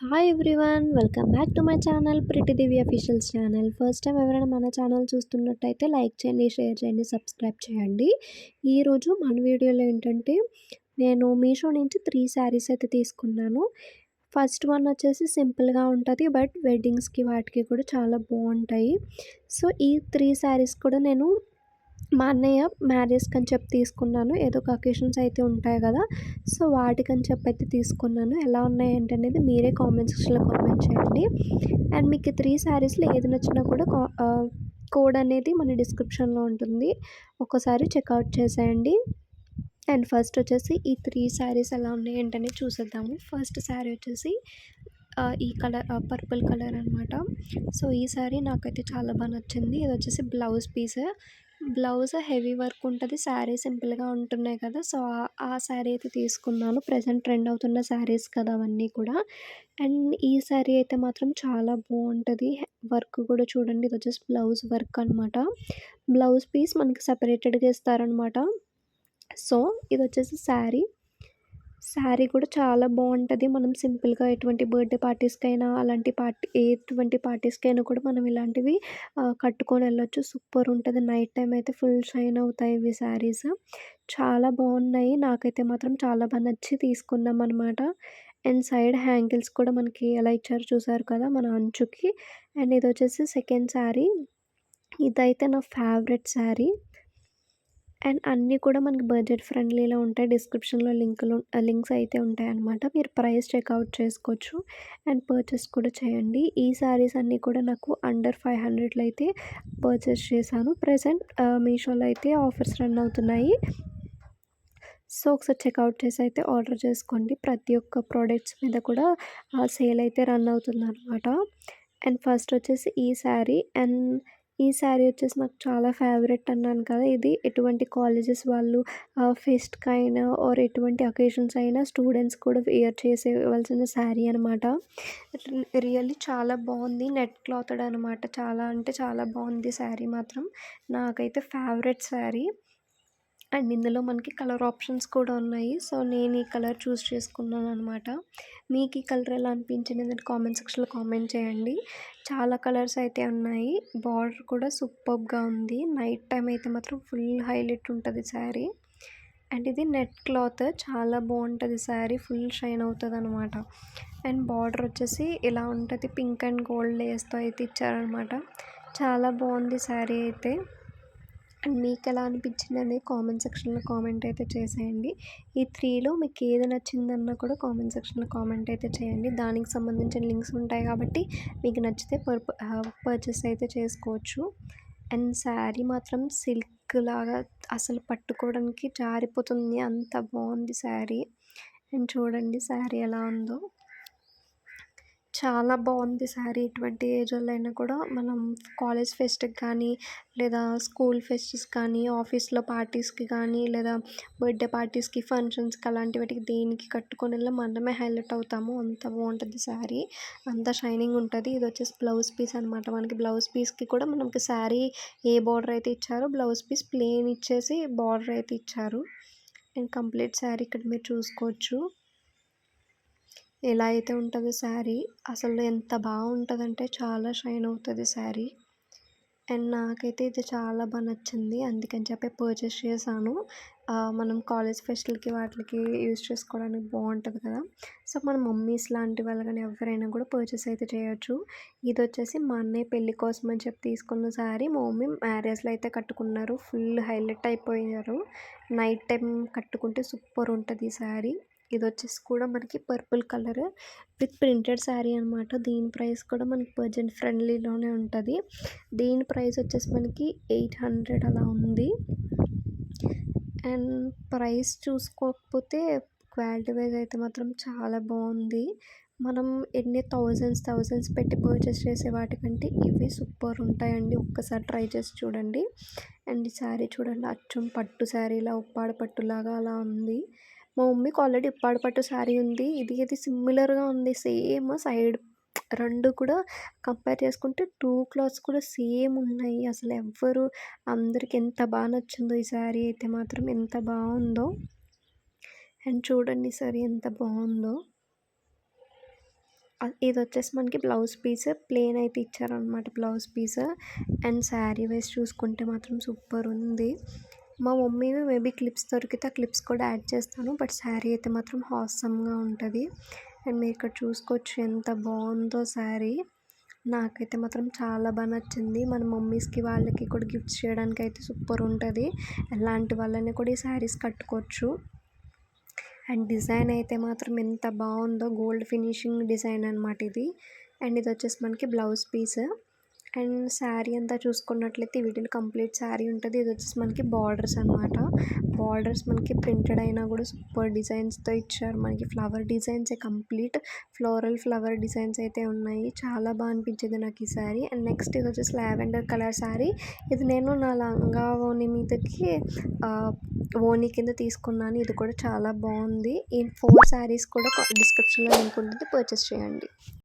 Hi everyone welcome back to my channel Preethi Divi officials channel first time ఎవరైనా మన channel చూస్తున్నట్టయితే like చేయండి share చేయండి subscribe చేయండి. ఈరోజు మన వీడియోలో ఏంటంటే నేను మీషో నుంచి త్రీ శారీస్ అయితే తీసుకున్నాను. ఫస్ట్ వన్ వచ్చేసి సింపుల్గా ఉంటుంది బట్ వెడ్డింగ్స్కి వాటికి కూడా చాలా బాగుంటాయి. సో ఈ త్రీ శారీస్ కూడా నేను మా అన్నయ్య మ్యారేజ్కి అని చెప్పి తీసుకున్నాను. ఏదో ఒక అకేషన్స్ అయితే ఉంటాయి కదా. సో వాటికని చెప్పి అయితే తీసుకున్నాను. ఎలా ఉన్నాయి అనేది మీరే కామెంట్ సెక్షన్లో కామెంట్ చేయండి. అండ్ మీకు త్రీ శారీస్లో ఏది నచ్చినా కూడా కోడ్ అనేది మన డిస్క్రిప్షన్లో ఉంటుంది. ఒకసారి చెక్అవుట్ చేసేయండి. అండ్ ఫస్ట్ వచ్చేసి ఈ త్రీ శారీస్ ఎలా ఉన్నాయి ఏంటనేది చూసేద్దాము. ఫస్ట్ శారీ వచ్చేసి ఈ కలర్ పర్పుల్ కలర్ అనమాట సో ఈ శారీ నాకైతే చాలా బాగా నచ్చింది. ఇది వచ్చేసి blouse piece. Blouse heavy work ఉంటుంది. శారీ సింపుల్గా ఉంటున్నాయి కదా. సో ఆ శారీ అయితే తీసుకున్నాను. ప్రజెంట్ ట్రెండ్ అవుతున్న శారీస్ కదా అవన్నీ కూడా. అండ్ ఈ శారీ అయితే మాత్రం చాలా బాగుంటుంది. వర్క్ కూడా చూడండి. ఇది వచ్చేసి బ్లౌజ్ వర్క్ అనమాట బ్లౌజ్ పీస్ మనకి సపరేటెడ్గా ఇస్తారనమాట సో ఇది వచ్చేసి శారీ. శారీ కూడా చాలా బాగుంటుంది మనం సింపుల్గా ఎటువంటి బర్త్డే పార్టీస్కైనా అలాంటి పార్టీ ఎటువంటి పార్టీస్కైనా కూడా మనం ఇలాంటివి కట్టుకొని వెళ్ళొచ్చు. సూపర్ ఉంటుంది. నైట్ టైం అయితే ఫుల్ షైన్ అవుతాయి ఇవి శారీస్. చాలా బాగున్నాయి నాకైతే మాత్రం చాలా బాగా నచ్చి తీసుకున్నాం అనమాట అండ్ సైడ్ హ్యాంగిల్స్ కూడా మనకి ఎలా ఇచ్చారు చూసారు కదా మన అంచుకి. అండ్ ఇది వచ్చేసి సెకండ్ శారీ. ఇదైతే నా ఫేవరెట్ శారీ. అండ్ అన్నీ కూడా మనకి బడ్జెట్ ఫ్రెండ్లీలో ఉంటాయి. డిస్క్రిప్షన్లో లింకులు లింక్స్ అయితే ఉంటాయన్నమాట. మీరు ప్రైస్ చెక్అవుట్ చేసుకోవచ్చు అండ్ పర్చేస్ కూడా చేయండి. ఈ శారీస్ అన్నీ కూడా నాకు అండర్ ఫైవ్ హండ్రెడ్లో అయితే పర్చేస్ చేశాను. ప్రజెంట్ మీషోలో అయితే ఆఫర్స్ రన్ అవుతున్నాయి. సో ఒకసారి చెక్అవుట్ చేసి అయితే ఆర్డర్ చేసుకోండి. ప్రతి ఒక్క ప్రోడక్ట్స్ మీద కూడా సేల్ అయితే రన్ అవుతుంది అనమాట అండ్ ఫస్ట్ వచ్చేసి ఈ శారీ అండ్ ఈ శారీ వచ్చేసి నాకు చాలా ఫేవరెట్ అన్నాను కదా. ఇది ఎటువంటి కాలేజెస్ వాళ్ళు ఫెస్ట్కి అయినా ఆర్ ఎటువంటి అకేషన్స్ అయినా స్టూడెంట్స్ కూడా వేర్ చేసేవలసిన శారీ అనమాట రియల్లీ చాలా బాగుంది. నెట్ క్లాత్ అనమాట చాలా అంటే చాలా బాగుంది శారీ మాత్రం. నాకైతే ఫేవరెట్ శారీ. అండ్ ఇందులో మనకి కలర్ ఆప్షన్స్ కూడా ఉన్నాయి. సో నేను ఈ కలర్ చూస్ చేసుకున్నాను అనమాట మీకు ఈ కలర్ ఎలా అనిపించింది కామెంట్ సెక్షన్లో కామెంట్ చేయండి. చాలా కలర్స్ అయితే ఉన్నాయి. బార్డర్ కూడా సూపర్గా ఉంది. నైట్ టైం అయితే మాత్రం ఫుల్ హైలైట్ ఉంటుంది శారీ. అండ్ ఇది నెట్ క్లాత్. చాలా బాగుంటుంది శారీ. ఫుల్ షైన్ అవుతుంది అనమాట అండ్ బార్డర్ వచ్చేసి ఇలా ఉంటుంది. పింక్ అండ్ గోల్డ్ లేస్తో అయితే ఇచ్చారనమాట చాలా బాగుంది శారీ అయితే. అండ్ మీకు ఎలా అనిపించింది అనేది కామెంట్ సెక్షన్లో కామెంట్ అయితే చేసేయండి. ఈ త్రీలో మీకు ఏది నచ్చిందన్నా కూడా కామెంట్ సెక్షన్లో కామెంట్ అయితే చేయండి. దానికి సంబంధించిన లింక్స్ ఉంటాయి కాబట్టి మీకు నచ్చితే పర్చేస్ అయితే చేసుకోవచ్చు. అండ్ శారీ మాత్రం సిల్క్ లాగా అసలు పట్టుకోవడానికి జారిపోతుంది. అంత బాగుంది శారీ. అండ్ చూడండి శారీ ఎలా ఉందో. చాలా బాగుంది శారీ. ఇటువంటి ఏజ్లో అయినా కూడా మనం కాలేజ్ ఫెస్ట్కి కానీ లేదా స్కూల్ ఫెస్ట్స్ కానీ ఆఫీస్లో పార్టీస్కి కానీ లేదా బర్త్డే పార్టీస్కి ఫంక్షన్స్కి అలాంటి వాటికి దేనికి కట్టుకొని వెళ్ళి మనమే హైలైట్ అవుతాము అంత బాగుంటుంది శారీ. అంత షైనింగ్ ఉంటుంది. ఇది వచ్చేసి బ్లౌజ్ పీస్ అనమాట మనకి బ్లౌజ్ పీస్కి కూడా మనకి శారీ ఏ బార్డర్ అయితే ఇచ్చారో బ్లౌజ్ పీస్ ప్లెయిన్ ఇచ్చేసి బార్డర్ అయితే ఇచ్చారు. అండ్ కంప్లీట్ శారీ ఇక్కడ మీరు చూసుకోవచ్చు. ఎలా అయితే ఉంటుందో శారీ అసలు ఎంత బాగుంటుందంటే చాలా షైన్ అవుతుంది శారీ. అండ్ నాకైతే ఇది చాలా బాగా నచ్చింది. అందుకని చెప్పి పర్చేస్ చేశాను. మనం కాలేజ్ ఫెస్ట్లకి వాటికి యూజ్ చేసుకోవడానికి బాగుంటుంది కదా. సో మన మమ్మీస్ లాంటి వాళ్ళు కానీ ఎవరైనా కూడా పర్చేస్ అయితే చేయొచ్చు. ఇది వచ్చేసి మా అన్నయ్య పెళ్ళి కోసం అని చెప్పి తీసుకున్న శారీ. మా మమ్మీ మ్యారేజ్లో అయితే కట్టుకున్నారు. ఫుల్ హైలైట్ అయిపోయారు. నైట్ టైం కట్టుకుంటే సూపర్ ఉంటుంది ఈ శారీ. ఇది వచ్చేసి కూడా మనకి purple colour with printed sari అనమాట దీని ప్రైస్ కూడా మనకి బడ్జెట్ ఫ్రెండ్లీలోనే ఉంటుంది. దీని ప్రైస్ వచ్చేసి మనకి ఎయిట్ హండ్రెడ్ అలా ఉంది. అండ్ ప్రైస్ చూసుకోకపోతే క్వాలిటీ వైజ్ అయితే మాత్రం చాలా బాగుంది. మనం ఎన్ని థౌజండ్స్ థౌజండ్స్ పెట్టి పర్చేస్ చేసే వాటికంటే ఇవి సూపర్ ఉంటాయండి. ఒక్కసారి ట్రై చేసి చూడండి. అండ్ ఈ శారీ చూడండి అచ్చం పట్టు శారీలా ఉప్పాడ పట్టులాగా అలా ఉంది. మా మమ్మీకి ఆల్రెడీ ఇప్పాడు పట్టు శారీ ఉంది. ఇది ఇది సిమిలర్గా ఉంది. సేమ్ సైడ్ రెండు కూడా కంపేర్ చేసుకుంటే టూ క్లాత్స్ కూడా సేమ్ ఉన్నాయి. అసలు ఎవ్వరు అందరికి ఎంత బాగా నచ్చిందో ఈ శారీ అయితే మాత్రం ఎంత బాగుందో. అండ్ చూడండి సారీ ఎంత బాగుందో. ఇది వచ్చేసి మనకి బ్లౌజ్ పీస్ ప్లెయిన్ అయితే ఇచ్చారనమాట blouse piece. And sari wise చూసుకుంటే మాత్రం సూపర్ ఉంది. మా మమ్మీ మేబీ క్లిప్స్ దొరికితే ఆ క్లిప్స్ కూడా యాడ్ చేస్తాను. బట్ శారీ అయితే మాత్రం హాసమ్‌గా ఉంటుంది అండ్ మీరు ఇక్కడ చూసుకోవచ్చు ఎంత బాగుందో శారీ. నాకైతే మాత్రం చాలా బాగా నచ్చింది. మన మమ్మీస్‌కి వాళ్ళకి కూడా గిఫ్ట్స్ అయితే సూపర్ ఉంటుంది ఎలాంటి వాళ్ళని కూడా ఈ శారీస్ కట్టుకోవచ్చు. అండ్ డిజైన్ అయితే మాత్రం ఎంత బాగుందో గోల్డ్ ఫినిషింగ్ డిజైన్ అనమాట ఇది. అండ్ ఇది వచ్చేసి మనకి బ్లౌజ్ పీస్. అండ్ శారీ అంతా చూసుకున్నట్లయితే వీటిలో కంప్లీట్ శారీ ఇది వచ్చేసి మనకి బార్డర్స్ అనమాట. బార్డర్స్ మనకి ప్రింటెడ్ అయినా కూడా సూపర్ డిజైన్స్‌తో ఇచ్చారు. మనకి ఫ్లవర్ డిజైన్సే కంప్లీట్ ఫ్లోరల్ ఫ్లవర్ డిజైన్స్ అయితే ఉన్నాయి. చాలా బాగా అనిపించింది నాకు ఈ శారీ. అండ్ నెక్స్ట్ ఇది వచ్చేసి లావెండర్ కలర్ శారీ. ఇది నేను నా లంగా ఓని మీదకి ఓని ఓణి కింద తీసుకున్నాను. ఇది కూడా చాలా బాగుంది ఈ ఫోర్ శారీస్ కూడా డిస్క్రిప్షన్‌లో లింక్ ఉంటుంది. పర్చేస్ చేయండి.